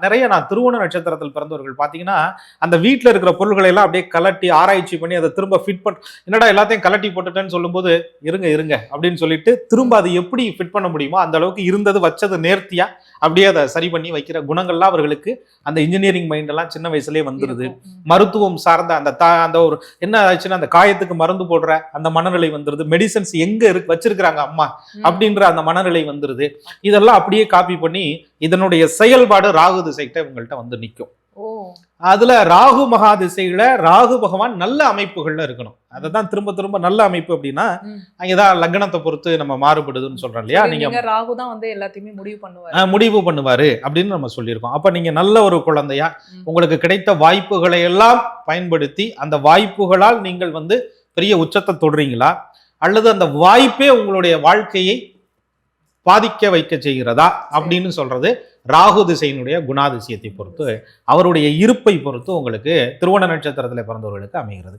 நிறைய நான் திருவோண நட்சத்திரத்தில் பிறந்தவர்கள் பார்த்தீங்கன்னா அந்த வீட்டில் இருக்கிற பொருள்களை எல்லாம் அப்படியே கலட்டி ஆராய்ச்சி பண்ணி அதை திரும்ப ஃபிட் பண்ண என்னடா எல்லாத்தையும் கலட்டி போட்டுட்டேன்னு சொல்லும்போது இருங்க இருங்க அப்படின்னு சொல்லிட்டு திரும்ப அது எப்படி ஃபிட் பண்ண முடியுமோ அந்த அளவுக்கு இருந்தது வச்சது நேர்த்தியா அப்படியே அதை சரி பண்ணி வைக்கிற குணங்கள்லாம் அவர்களுக்கு அந்த இன்ஜினியரிங் மைண்ட் எல்லாம் சின்ன வயசுலயே. ம். மருத்துவம் சார்ந்த அந்த தா அந்த ஒரு என்ன ஆச்சுன்னா அந்த காயத்துக்கு மருந்து போடுற அந்த மனநிலை வந்துருது மெடிசன்ஸ் எங்க இருக்கு வச்சிருக்கிறாங்க அம்மா. அப்படின்ற அந்த மனநிலை வந்துருது இதெல்லாம் அப்படியே காப்பி பண்ணி இதனுடைய செயல்பாடு ராகு திசைகிட்ட இவங்கள்ட்ட வந்து நிற்கும் அதுல ராகு மகா திசையில ராகு பகவான் நல்ல அமைப்புகள்ல இருக்கணும். அதை தான் திரும்ப திரும்ப நல்ல அமைப்பு அப்படின்னா. அங்கதான் லக்னத்தை பொறுத்து நம்ம மாறுபடுதுன்னு சொல்றோம் இல்லையா? நீங்க ராகு தான் வந்து எல்லாத்தையுமே முடிவு பண்ணுவாரு. முடிவு பண்ணுவாரு அப்படின்னு நம்ம சொல்லியிருக்கோம். அப்ப நீங்க நல்ல ஒரு குழந்தையா. உங்களுக்கு கிடைத்த வாய்ப்புகளை எல்லாம் பயன்படுத்தி அந்த வாய்ப்புகளால் நீங்கள் வந்து பெரிய உச்சத்தை தொடுறீங்களா? அல்லது அந்த வாய்ப்பே உங்களுடைய வாழ்க்கையை பாதிக்க வைக்க செய்கிறதா அப்படின்னு சொல்றது ராகு திசையினுடைய குணாதிசயத்தை பொறுத்து அவருடைய இருப்பை பொறுத்து உங்களுக்கு திருவோண நட்சத்திரத்தில் பிறந்தவர்களுக்கு அமைகிறது.